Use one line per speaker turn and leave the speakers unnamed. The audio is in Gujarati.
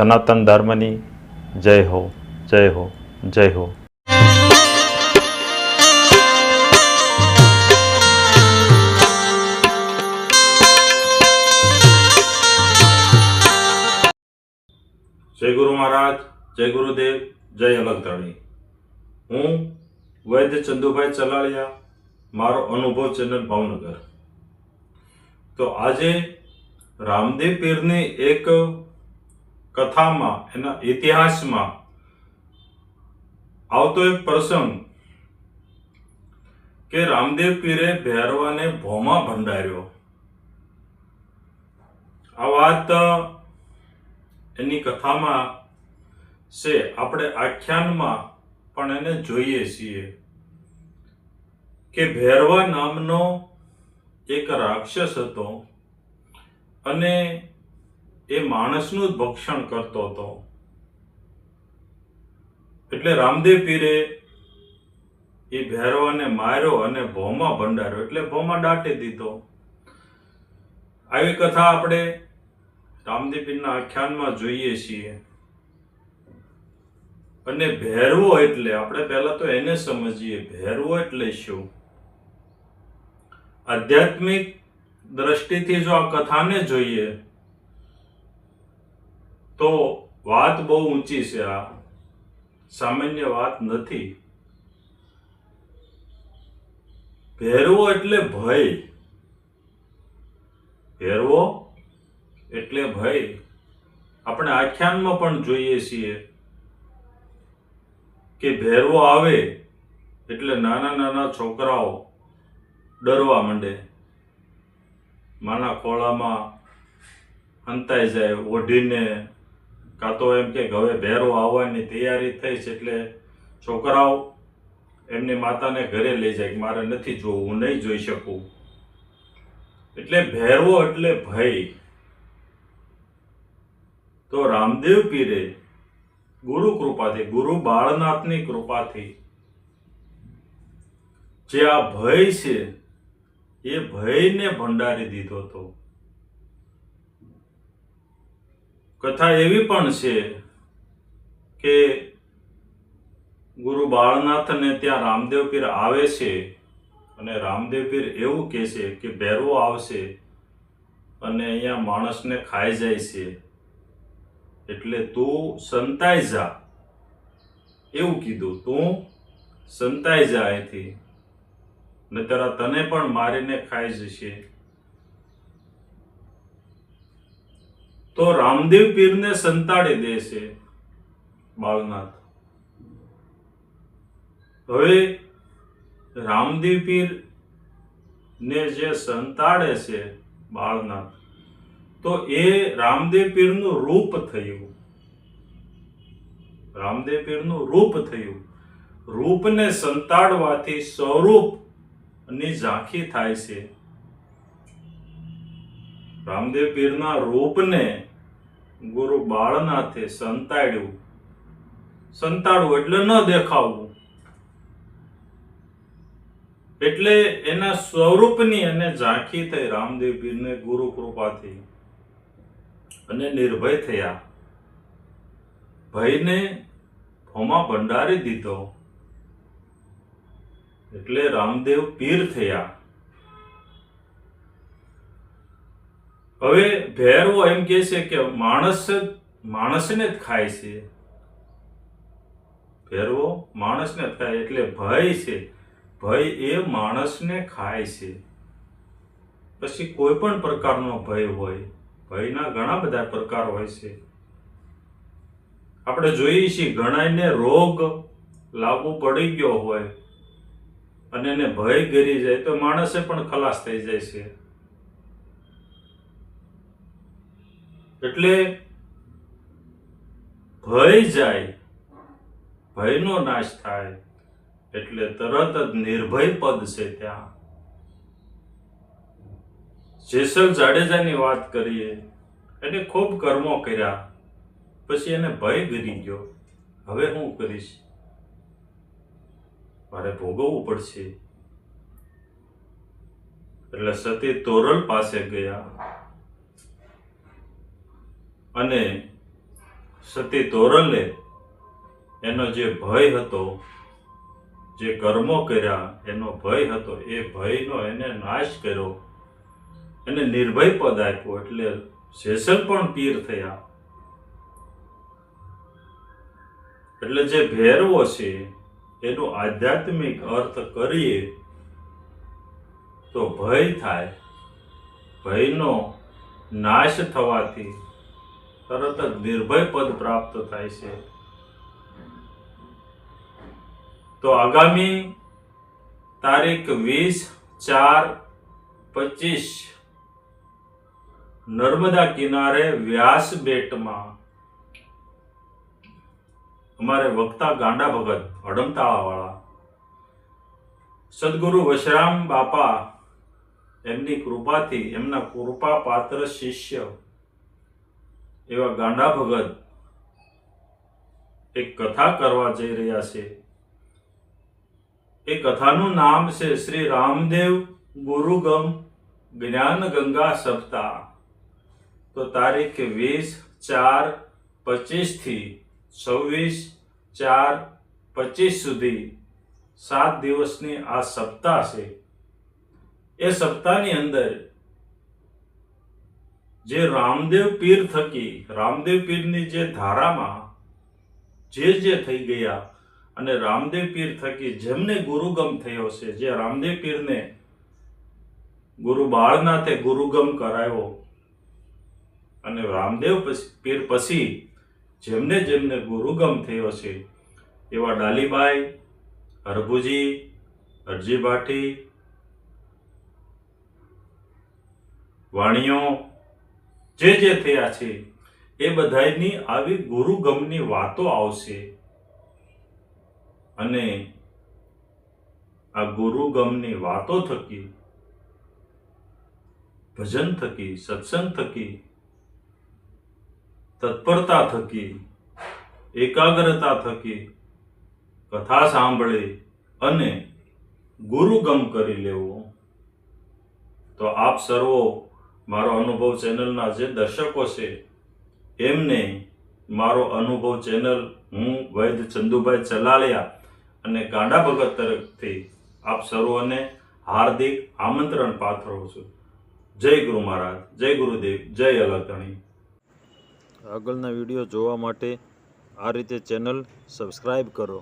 સનાતન ધર્મની જય હો જય હો જય હો. જય ગુરુ મહારાજ, જય ગુરુદેવ, જય અલગતાણી હું વૈદ્ય ચંદુભાઈ ચલાળિયા, મારો અનુભવ ચેનલ ભાવનગર. તો આજે રામદેવ પીરની એક કથામાં, એના ઇતિહાસમાં આવતો એક પ્રસંગ કે રામદેવ પીરે ભેરવાને ભોમાં ભંડાર્યો. આ વાત એની કથામાં છે. આપણે આખ્યાનમાં પણ એને જોઈએ છીએ કે ભેરવા નામનો એક રાક્ષસ હતો અને એ માણસનું જ ભક્ષણ કરતો હતો. એટલે રામદેવ પીરે એ ભેરવાને માર્યો અને ભોમાં ભંડાર્યો. એટલે ભોમાં દાટી દીધો. આવી કથા આપણે રામદેવ આખ્યાનમાં જોઈએ છીએ. અને ભેરવો એટલે આપણે પહેલા તો એને સમજીએ. ભેરવો એટલે શું? આધ્યાત્મિક દ્રષ્ટિથી જો આ કથાને જોઈએ તો વાત બહુ ઊંચી છે આ. સામાન્ય વાત નથી. ભેરવો એટલે ભય. ભેરવો એટલે ભય. આપણે આખ્યાનમાં પણ જોઈએ છીએ કે ભેરવો આવે એટલે નાના નાના છોકરાઓ ડરવા માંડે. માના ખોળામાં હંતાઈ જાય, ઓઢીને કાં તો એમ કે હવે ભેરો આવવાની તૈયારી થઈ છે એટલે છોકરાઓ એમની માતાને ઘરે લઈ જાય કે મારે નથી જોવું, હું નહીં જોઈ શકું. એટલે ભેરવો એટલે ભય. તો રામદેવ પીરે ગુરુ કૃપાથી, ગુરુ બાળનાથની કૃપાથી જે આ ભય છે, એ ભયને ભંડારી દીધો હતો. કથા એવી પણ છે કે ગુરુ બાળનાથને ત્યાં રામદેવ પીર આવે છે અને રામદેવ પીર એવું કહે છે કે ભેરવો આવશે અને અહીંયા માણસને ખાઈ જાય છે. એટલે તું સંતાઈ જા. એવું કીધું. તું સંતાઈ જા અહીંથી. તારા તને પણ મારીને ખાઈ જશે. તો રામદેવ પીરને સંતાડી દેશે બાળનાથ હવે રામદેવ પીર ને જે સંતાડે છે બાળનાથ તો એ રામદેવ પીરનું રૂપ થયું. રામદેવ પીરનું રૂપ થયું. રૂપને સંતાડવાથી સ્વરૂપની ઝાંખી થાય છે. રામદેવ પીરના રૂપને ગુરુ બાળનાથે સંતાડ્યું. સંતાડવું એટલે ન દેખાવવું એટલે એના સ્વરૂપની અને ઝાંખી થઈ રામદેવ પીરને ગુરુ કૃપાથી અને નિર્ભય થયા. ભયને ભોમાં ભંડારી દીધો. એટલે રામદેવ પીર થયા. હવે ભેરવો એમ કે છે કે માણસ માણસને જ ખાય છે. ભેરવો માણસને જ ખાય એટલે ભય છે. ભય એ માણસને ખાય છે. પછી કોઈ પણ પ્રકારનો ભય હોય, ભયના ઘણા બધા પ્રકાર હોય છે. આપણે જોઈએ છીએ ઘણાને રોગ લાગુ પડી ગયો હોય અને એને ભય ગરી જાય તો માણસે પણ ખલાસ થઈ જાય છે. એટલે ભય જાય, ભયનો નાશ થાય, એટલે તરત જ નિર્ભય પદ છે ત્યાં. જેસલ જાડેજાની વાત કરીએ, એને ખૂબ કર્મો કર્યા, પછી એને ભય ગરી ગયો. હવે હું કરીશ? મારે ભોગવવું પડશે. એટલે સતી તોરલ પાસે ગયા. અને સતી તોરલે એનો જે ભય હતો, જે કર્મો કર્યા, એનો ભય હતો, એ ભયનો એને નાશ કર્યો. એને નિર્ભય પદ આપ્યો, એટલે શેષન પણ પીર થયા. એટલે જે ભેરવો છે, એનો આધ્યાત્મિક અર્થ કરીએ, તો ભય થાય. ભયનો નાશ થવાથી તરત જ નિર્ભય પદ પ્રાપ્ત થાય છે. તો આગામી તારીખ વીસ ચાર પચીસ નર્મદા કિનારે વ્યાસ બેટમાં અમારે વક્તા ગાંડા ભગત હડમતાળા વાળા સદગુરુ વશરામ બાપા એમની કૃપાથી, એમના કૃપા પાત્ર શિષ્ય એવા ગાંડા ભગત એક કથા કરવા જઈ રહ્યા છે. એ કથાનું નામ છે શ્રી રામદેવ ગુરુગમ જ્ઞાન ગંગા સપ્તાહ તો તારીખ વીસ ચાર પચીસથી છવ્વીસ ચાર પચીસ સુધી સાત દિવસની આ સપ્તાહ છે. એ સપ્તાહની અંદર જે રામદેવ પીર થકી, રામદેવ પીરની જે ધારામાં જે જે થઈ ગયા અને રામદેવ પીર થકી જેમને ગુરુગમ થયો છે, જે રામદેવ પીરને ગુરુ બાળનાથે ગુરુગમ કરાયો અને રામદેવ પીર પછી જેમને જેમને ગુરુગમ થયો છે, એવા ડાલીબાઈ, હરભુજી હરજી ભાટી વાણીઓ જે જે થયા છે, એ બધાયની આવી ગુરુગમની વાતો આવશે. અને આ ગુરુગમની વાતો થકી, ભજન થકી, સત્સંગ થકી, તત્પરતા થકી, એકાગ્રતા થકી, કથા સાંભળે અને ગુરુગમ કરી લેવો, તો આપ સર્વો મારો અનુભવ ચેનલના જે દર્શકો છે, એમને મારો અનુભવ ચેનલ હું વૈદ ચંદુભાઈ ચલાલિયા અને ગાંડા ભગત તરફથી આપ સર્વોને હાર્દિક આમંત્રણ પાથરું છું. જય ગુરુ મહારાજ, જય ગુરુદેવ, જય અલગણી
આગળના વીડિયો જોવા માટે આ રીતે ચેનલ સબસ્ક્રાઈબ કરો.